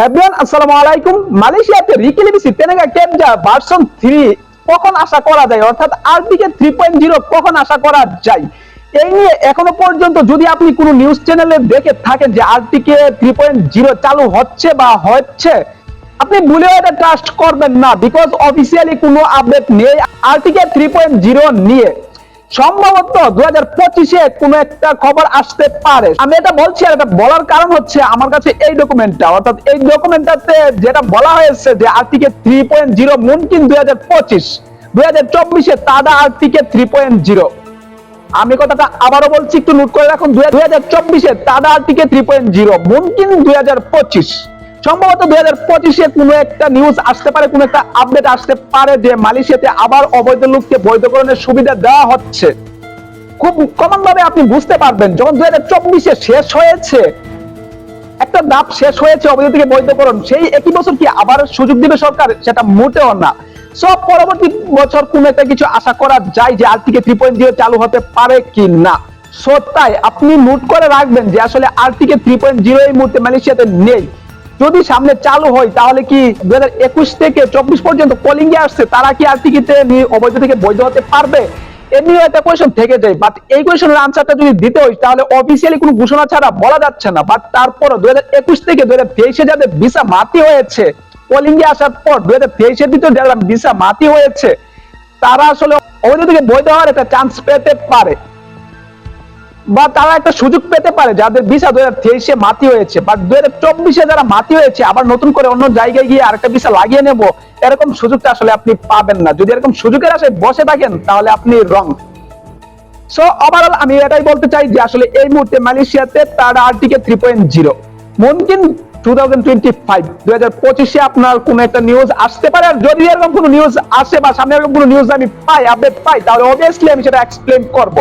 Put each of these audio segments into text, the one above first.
হ্যাভিয়ান আসসালামু আলাইকুম। মালয়েশিয়াতে ভার্সন 3 কখন আশা করা যায়? অর্থাৎ আরটিকে 3.0 কখন আশা করা যায়? এই নিয়ে এখনও পর্যন্ত যদি আপনি কোনো নিউজ চ্যানেলে দেখে থাকেন যে আরটিকে 3.0 চালু হচ্ছে বা হচ্ছে, আপনি ভুলেও এটা ট্রাস্ট করবেন না বিকজ অফিসিয়ালি কোনো আপডেট নেই আরটিকে 3.0 নিয়ে। সম্ভবত দু হাজার পঁচিশে কোনো একটা খবর আসতে পারে। আমি এটা বলছি আর এটা বলার কারণ হচ্ছে আমার কাছে এই ডকুমেন্টটা অর্থাৎ এই ডকুমেন্টটাতে যেটা বলা হয়েছে যে আর্টিকে থ্রি পয়েন্ট জিরো মুনকিন দুই হাজার পঁচিশ দুই হাজার চব্বিশে তাদা আর্টিকে থ্রি পয়েন্ট জিরো আমি কথাটা আবারও বলছি, একটু নোট করে রাখুন দুই হাজার চব্বিশে তাদা আর্টিকে থ্রি পয়েন্ট জিরো মুনকিন দুই হাজার পঁচিশ। সম্ভবত দুই হাজার পঁচিশে কোনো একটা নিউজ আসতে পারে, কোনো একটা আপডেট আসতে পারে যে মালয়েশিয়াতে আবার অবৈধ লোককে বৈধকরণের সুবিধা দেওয়া হচ্ছে। খুব কমন ভাবে আপনি বুঝতে পারবেন, যখন দুই হাজার চব্বিশে শেষ হয়েছে, একটা ধাপ শেষ হয়েছে অবৈধ থেকে বৈধকরণ, সেই একই বছর কি আবার সুযোগ দিবে সরকার? সেটা মোটেও না। সব পরবর্তী বছর কোন একটা কিছু আশা করা যায় যে আর থেকে থ্রি পয়েন্ট জিরো চালু হতে পারে কি না? সো তাই আপনি নোট করে রাখবেন যে আসলে আর থেকে থ্রি পয়েন্ট জিরো এই মুহূর্তে মালয়েশিয়াতে নেই। যদি সামনে চালু হয়, তাহলে কি দু একুশ থেকে চব্বিশ পর্যন্ত এ আসছে, তারা কি আর টিকিটে অবৈধ থেকে বৈধ হতে পারবে? এমনিও একটা কোয়েশন থেকে যায় বাট এই কোয়েশনের আনসারটা যদি দিতে হয়, তাহলে অফিসিয়ালি কোনো ঘোষণা ছাড়া বলা যাচ্ছে না বাট তারপরও দুই হাজার একুশ থেকে দু হাজার তেইশে যাদের ভিসা মাতি হয়েছে পোলিং এ আসার পর দু হাজার তেইশের ভিতরে যারা ভিসা মাতি হয়েছে, তারা আসলে অবৈধ থেকে বৈধ হওয়ার একটা চান্স পেতে পারে। বা তারা একটা সুযোগ পেতে পারে যাদের ভিসা দু হাজার তেইশে মাতি হয়েছে, বা দু হাজার চব্বিশে যারা মাতি হয়েছে, আবার নতুন করে অন্য জায়গায় গিয়ে আরেকটা ভিসা লাগিয়ে নেব, এরকম সুযোগটা আসলে আপনি পাবেন না। যদি এরকম সুযোগের আশায় বসে থাকেন, তাহলে আপনি রং সো ওভারঅল আমি এটাই বলতে চাই যে আসলে এই মুহূর্তে মালয়েশিয়াতে তার আরটিকে থ্রি পয়েন্ট জিরো মুমকিন টু থাউজেন্ড টোয়েন্টি ফাইভ দুই হাজার পঁচিশে আপনার কোন একটা নিউজ আসতে পারে, আর যদি এরকম কোনো নিউজ আসে বা সামনে এরকম কোনো নিউজ আমি পাই আপডেট পাই, তাহলে অবভিয়াসলি আমি সেটা এক্সপ্লেন করব।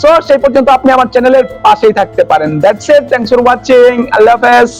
সো সেই পর্যন্ত আপনি আমার চ্যানেলের পাশেই থাকতে পারেন। That's it thanks for watching Allah হাফেজ।